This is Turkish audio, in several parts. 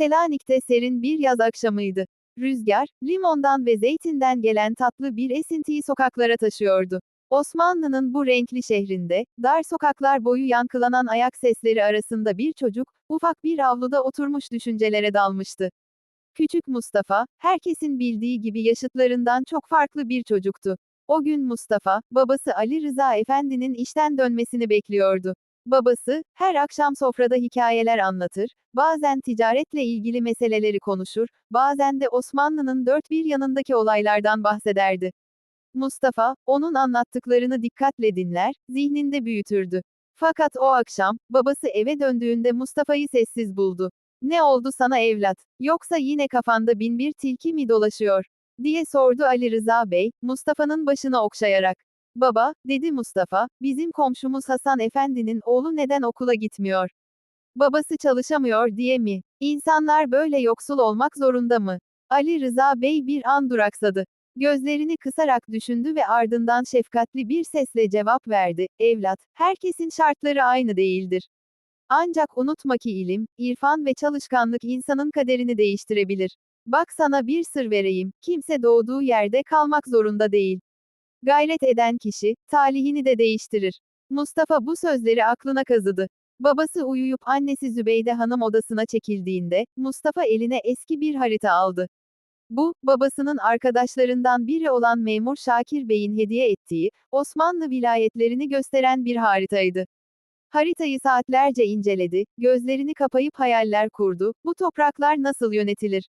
Selanik'te serin bir yaz akşamıydı. Rüzgar, limondan ve zeytinden gelen tatlı bir esintiyi sokaklara taşıyordu. Osmanlı'nın bu renkli şehrinde, dar sokaklar boyu yankılanan ayak sesleri arasında bir çocuk, ufak bir avluda oturmuş düşüncelere dalmıştı. Küçük Mustafa, herkesin bildiği gibi yaşıtlarından çok farklı bir çocuktu. O gün Mustafa, babası Ali Rıza Efendi'nin işten dönmesini bekliyordu. Babası, her akşam sofrada hikayeler anlatır, bazen ticaretle ilgili meseleleri konuşur, bazen de Osmanlı'nın dört bir yanındaki olaylardan bahsederdi. Mustafa, onun anlattıklarını dikkatle dinler, zihninde büyütürdü. Fakat o akşam, babası eve döndüğünde Mustafa'yı sessiz buldu. Ne oldu sana evlat? Yoksa yine kafanda bin bir tilki mi dolaşıyor? diye sordu Ali Rıza Bey, Mustafa'nın başını okşayarak. Baba, dedi Mustafa, bizim komşumuz Hasan Efendi'nin oğlu neden okula gitmiyor? Babası çalışamıyor diye mi? İnsanlar böyle yoksul olmak zorunda mı? Ali Rıza Bey bir an duraksadı. Gözlerini kısarak düşündü ve ardından şefkatli bir sesle cevap verdi. Evlat, herkesin şartları aynı değildir. Ancak unutma ki ilim, irfan ve çalışkanlık insanın kaderini değiştirebilir. Bak sana bir sır vereyim, kimse doğduğu yerde kalmak zorunda değil. Gayret eden kişi, talihini de değiştirir. Mustafa bu sözleri aklına kazıdı. Babası uyuyup annesi Zübeyde Hanım odasına çekildiğinde, Mustafa eline eski bir harita aldı. Bu, babasının arkadaşlarından biri olan memur Şakir Bey'in hediye ettiği, Osmanlı vilayetlerini gösteren bir haritaydı. Haritayı saatlerce inceledi, gözlerini kapayıp hayaller kurdu, bu topraklar nasıl yönetilir?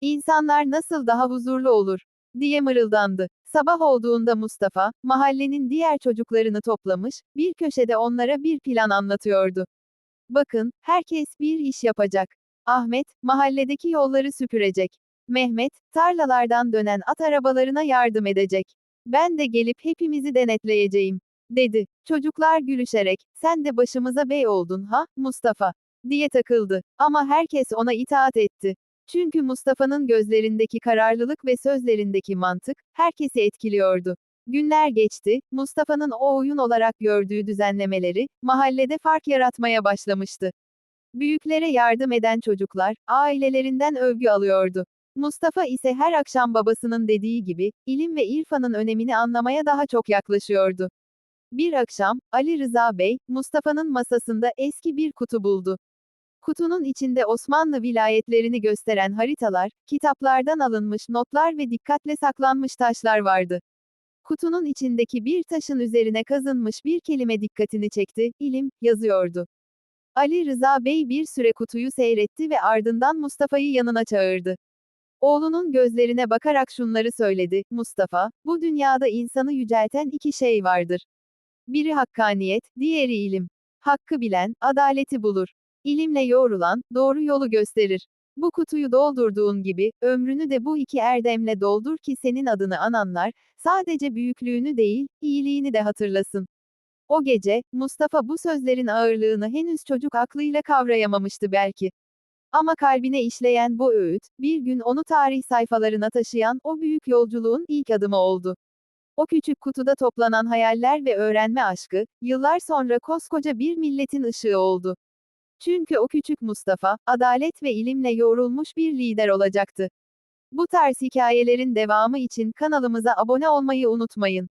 İnsanlar nasıl daha huzurlu olur? diye mırıldandı. Sabah olduğunda Mustafa, mahallenin diğer çocuklarını toplamış, bir köşede onlara bir plan anlatıyordu. Bakın, herkes bir iş yapacak. Ahmet, mahalledeki yolları süpürecek. Mehmet, tarlalardan dönen at arabalarına yardım edecek. Ben de gelip hepimizi denetleyeceğim, dedi. Çocuklar gülüşerek, sen de başımıza bey oldun ha, Mustafa, diye takıldı. Ama herkes ona itaat etti. Çünkü Mustafa'nın gözlerindeki kararlılık ve sözlerindeki mantık, herkesi etkiliyordu. Günler geçti, Mustafa'nın o oyun olarak gördüğü düzenlemeleri, mahallede fark yaratmaya başlamıştı. Büyüklere yardım eden çocuklar, ailelerinden övgü alıyordu. Mustafa ise her akşam babasının dediği gibi, ilim ve irfanın önemini anlamaya daha çok yaklaşıyordu. Bir akşam, Ali Rıza Bey, Mustafa'nın masasında eski bir kutu buldu. Kutunun içinde Osmanlı vilayetlerini gösteren haritalar, kitaplardan alınmış notlar ve dikkatle saklanmış taşlar vardı. Kutunun içindeki bir taşın üzerine kazınmış bir kelime dikkatini çekti, ilim, yazıyordu. Ali Rıza Bey bir süre kutuyu seyretti ve ardından Mustafa'yı yanına çağırdı. Oğlunun gözlerine bakarak şunları söyledi, Mustafa, bu dünyada insanı yücelten iki şey vardır. Biri hakkaniyet, diğeri ilim. Hakkı bilen, adaleti bulur. İlimle yoğrulan, doğru yolu gösterir. Bu kutuyu doldurduğun gibi, ömrünü de bu iki erdemle doldur ki senin adını ananlar, sadece büyüklüğünü değil, iyiliğini de hatırlasın. O gece, Mustafa bu sözlerin ağırlığını henüz çocuk aklıyla kavrayamamıştı belki. Ama kalbine işleyen bu öğüt, bir gün onu tarih sayfalarına taşıyan o büyük yolculuğun ilk adımı oldu. O küçük kutuda toplanan hayaller ve öğrenme aşkı, yıllar sonra koskoca bir milletin ışığı oldu. Çünkü o küçük Mustafa, adalet ve ilimle yoğrulmuş bir lider olacaktı. Bu tarz hikayelerin devamı için kanalımıza abone olmayı unutmayın.